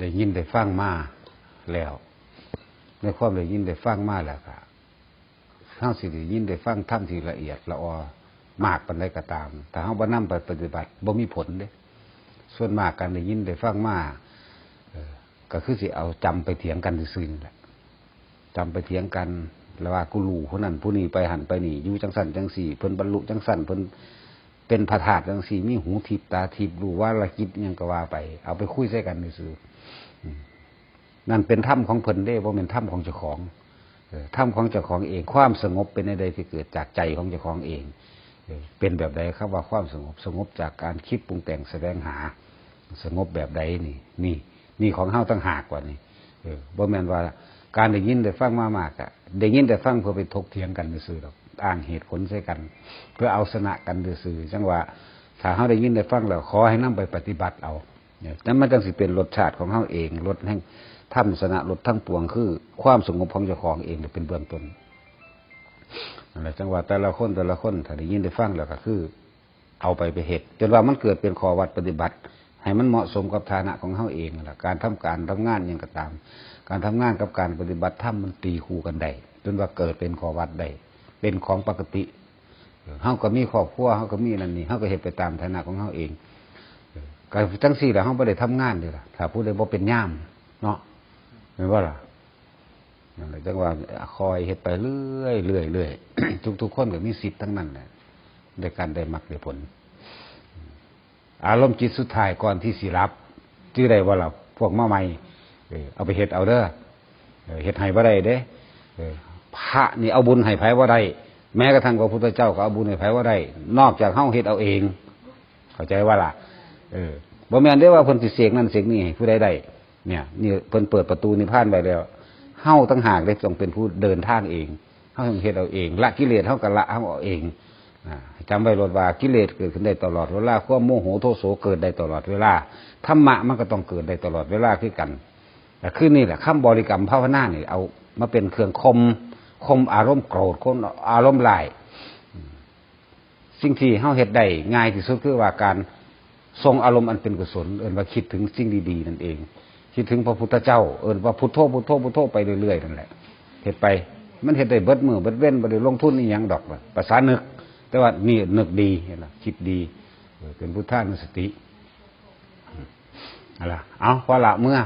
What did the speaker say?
ได้ยินได้ฟังมาแล้วในความได้ยินได้ฟังมาแล้วก็เฮาสิได้ยินได้ฟังทำที่ละเอียดละออมากปานใดก็ตาม แต่เฮาบ่นำไปปฏิบัติบ่มีผลเด้ ส่วนมากการได้ยินได้ฟังมาก็คือสิเอาจำไปเถียงกันซื่อๆนี่แหละจำไปเถียงกันแล้วว่ากูรู้ผู้นั้นผู้นี้ไปหันไปนี่อยู่จังสันจังสี่เพิ่นบรรลุจังสันเพิ่น เป็นพระธาตุจังสีมีหูทิพตาทิพรู้ว่าละกิจยังก็ว่าไป เอาไปคุยใส่กันซื่อๆอืมนั่นเป็นถ้ำของเพิ่นเด้บ่เป็นถ้ำของเจ้าของเออถ้ำของเจ้าของเอง ความสงบเป็นใดที่เกิดจากใจของเจ้าของเองเออเป็นแบบใดครับว่าความสงบสงบจากการคิดปรุงแต่งแสดงหา สงบแบบใดนี่ นี่ นี่ของเฮาตั้งหากกว่านี่เออบ่แม่นว่าการได้ยินได้ฟังมามากอะได้ยินได้ฟังเพื่อไปถกเถียงกันซื่อหรอก อ้างเหตุผลใส่กัน เพื่อเอาชนะกันซื่อจังว่าถ้าเฮาได้ยินได้ฟังแล้วขอให้นำไปปฏิบัติเอาเนี่ยนั้นมันจังสิเป็นรสชาติของเฮาเองรสแห่งธรรมชนะรสทั้งปวงคือ ความสงบของเจ้าของเองเป็นเบื้องต้นนั่นแหละจังว่าแต่ละคนแต่ละคนถ้าได้ยินได้ฟังแล้วก็คือ เอาไปไปเหตุจนว่ามันเกิดเป็นขอวัดปฏิบัติ ให้มันเหมาะสมกับฐานะของเขาเองนั่นแหละการทำการทำงานย่างก็ตาม การทำงานกับการปฏิบัติธรรมมันตีคู่กันได้จนว่าเกิดเป็นขอวัดได้ เป็นของปกติเขาก็มีครอบครัวเขาก็มีนั่นนี่เขาก็เหตุไปตามฐานะของเขาเองก็จังสี่แหละเขาไม่ได้ทำงานเลยล่ะถ้าผู้ใดบ่าเป็นย่ามเนาะเห็นว่าล่ะนั่นแหละจังว่าคอยเหตุไปเรื่อยเรื่อยเรื่อยทุกๆคนก็มีสิทธิ์ทั้งนั้นแหละในการได้มรรคได้ผล อารมณ์จิตสุดท้ายก่อนที่สิรับชื่อใดว่าเราพวกมาใหม่เออเอาไปเฮ็ดเอาเด้อเออเฮ็ดให้บ่ได้เด้เออ พระนี่เอาบุญให้ไผบ่าได้แม้กระทั่งพระพุทธเจ้าก็เอาบุญให้ไผบ่าได้นอกจากเฮาเฮ็ดเอาเอง เข้าใจว่าล่ะ เออบ่แม่นได้ว่าเพิ่นสิเสกนั่นเสกนี่ให้ผู้ใดได้เนี่ยนี่เพิ่นเปิดประตูนิพพานไว้แล้วเฮาตั้งหากได้ต้องเป็นผู้เดินทางเองเฮาต้องเฮ็ดเอาเองละกิเลสเฮาก็ละเฮาเอาเองจำไว้รถว่ากิเลสเกิดขึ้นได้ตลอดเวลาความโมโหโทโสเกิดได้ตลอดเวลาธรรมะมันก็ต้องเกิดได้ตลอดเวลาคือกันแต่คือนี่แหละคำบริกรรมภาวนาเนี่ยเอามาเป็นเครื่องคม คมอารมณ์โกรธคมอารมณ์ลายสิ่งที่เฮาเฮ็ดได้ง่ายที่สุดคือว่าการทรงอารมณ์อันเป็นกุศล เอิ้นว่าคิดถึงสิ่งดีๆนั่นเอง คิดถึงพระพุทธเจ้า เอิ้นว่าพุทโธพุทโธพุทโธไปเรื่อยๆนั่นแหละเฮ็ดไป มันเฮ็ดได้เบิดมือเบิดเว้นบ่ได้ลงทุนนี่ยังดอกภาษานึก แต่ว่านี่นึกดีเห็นไหมคิดดีเป็นพุทธานุสติอะไรเอาพอละเมื่อ